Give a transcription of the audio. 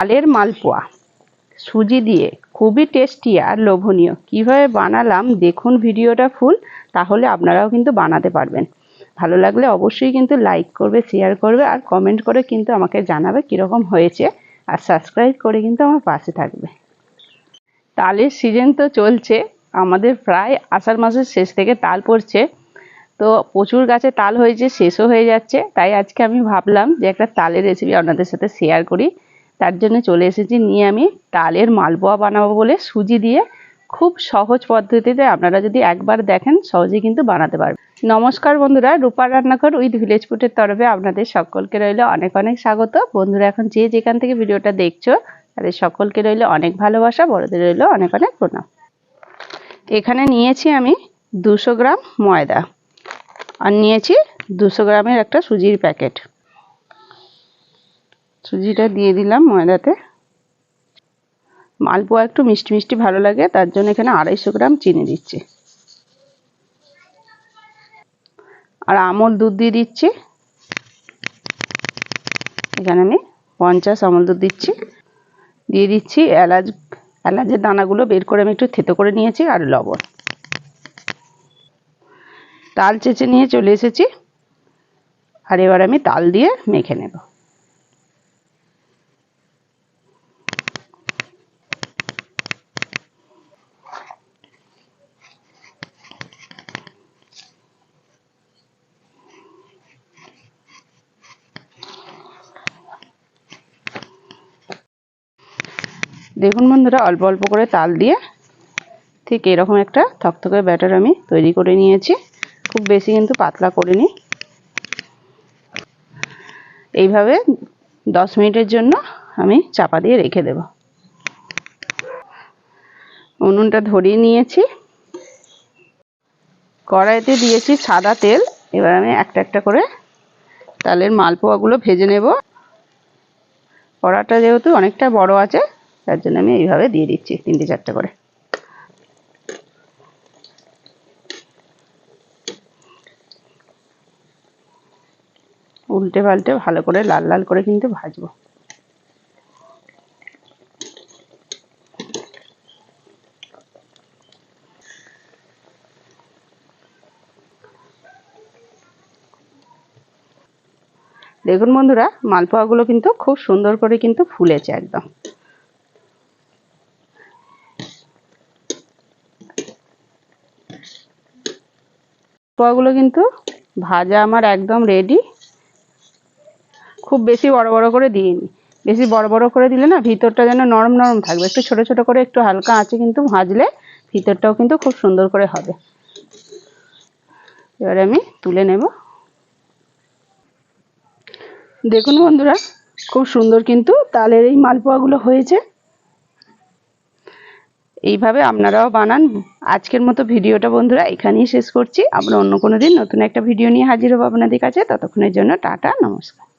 তালের মালপোয়া। সুজি দিয়ে। খুবই টেস্টি আর লোভনীয়। কীভাবে বানালাম? দেখুন ভিডিওটা ফুল, তাহলে আপনারাও কিন্তু বানাতে পারবেন। ভালো লাগলে অবশ্যই কিন্তু লাইক করবে শেয়ার করবে আর কমেন্ট করে কিন্তু আমাকে জানাবে কীরকম হয়েছে আর সাবস্ক্রাইব করে কিন্তু আমার পাশে থাকবে। তালের সিজন তো চলছে, আমাদের প্রায় আষাঢ় মাসের শেষ থেকে তাল পড়ছে। তো প্রচুর গাছে তাল হয়েছে, শেষও হয়ে যাচ্ছে। তাই আজকে আমি ভাবলাম যে একটা তালের রেসিপি আপনাদের সাথে শেয়ার করি। তার জন্য চলে এসেছি। নিয়ে আমি তালের মালপোয়া বানাবো বলে সুজি দিয়ে। খুব সহজ পদ্ধতিতে আপনারা যদি একবার দেখেন সহজেই কিন্তু বানাতে পারবেন। নমস্কার বন্ধুরা, রূপার রান্নাঘর উইথ ভিলেজ ফুডের তরফে আপনাদের সকলকে রইল অনেক অনেক স্বাগত। বন্ধুরা, এখন যে যেখান থেকে ভিডিওটা দেখছ, তাদের সকলকে রইল অনেক ভালোবাসা, বড়দের রইল অনেক অনেক প্রণাম। এখানে নিয়েছি আমি দুশো গ্রাম ময়দা আর নিয়েছি দুশো গ্রামের একটা সুজির প্যাকেট। সুজিটা দিয়ে দিলাম ময়দাতে। মালপোয়া একটু মিষ্টি মিষ্টি ভালো লাগে, তার জন্য এখানে আড়াইশো গ্রাম চিনি দিচ্ছি। আর আমল দুধ দিয়ে দিচ্ছি। এখানে আমি পঞ্চাশ আমল দুধ দিচ্ছি। দিয়ে দিচ্ছি এলাচ, এলাচের দানাগুলো বের করে আমি একটু থেতো করে নিয়েছি আর লবণ। তাল চেঁচে নিয়ে চলে এসেছি। আর এবার আমি তাল দিয়ে মেখে নেব। দেখুন বন্ধুরা, অল্প অল্প করে তাল দিয়ে ঠিক এরকম একটা থকথকে ব্যাটার আমি তৈরি করে নিয়েছি। খুব বেশি কিন্তু পাতলা করে করিনি। এইভাবে দশ মিনিটের জন্য আমি চাপা দিয়ে রেখে দেব। উনুনটা ধরিয়ে নিয়েছি। কড়াইতে দিয়েছি সাদা তেল। এবার আমি একটা একটা করে তালের মালপোয়াগুলো ভেজে নেব। কড়াটা যেহেতু অনেকটা বড় আছে তার জন্য আমি এইভাবে দিয়ে দিচ্ছি তিনটে চারটে করে। উল্টে পাল্টে ভালো করে লাল লাল করে কিন্তু ভাজবো। দেখুন বন্ধুরা, মালপোয়াগুলো কিন্তু খুব সুন্দর করে কিন্তু ফুলেছে একদম। পোয়াগুলো কিন্তু ভাজা আমার একদম রেডি খুব বেশি বড় বড় করে দিইনি। বেশি বড় বড় করে দিলে না ভিতরটা যেন নরম নরম থাকবে। একটু ছোট ছোট করে একটু হালকা আঁচে কিন্তু ভাজলে ভিতরটাও কিন্তু খুব সুন্দর করে হবে। এবারে আমি তুলে নেব। দেখুন বন্ধুরা, খুব সুন্দর কিন্তু তালের এই মালপোয়াগুলো হয়েছে। এইভাবে আপনারাও বানান। আজকের মতো ভিডিওটা বন্ধুরা এখানেই শেষ করছি। আমরা অন্য কোনো দিন নতুন একটা ভিডিও নিয়ে হাজির হব আপনাদের কাছে। ততক্ষণের জন্য টাটা, নমস্কার।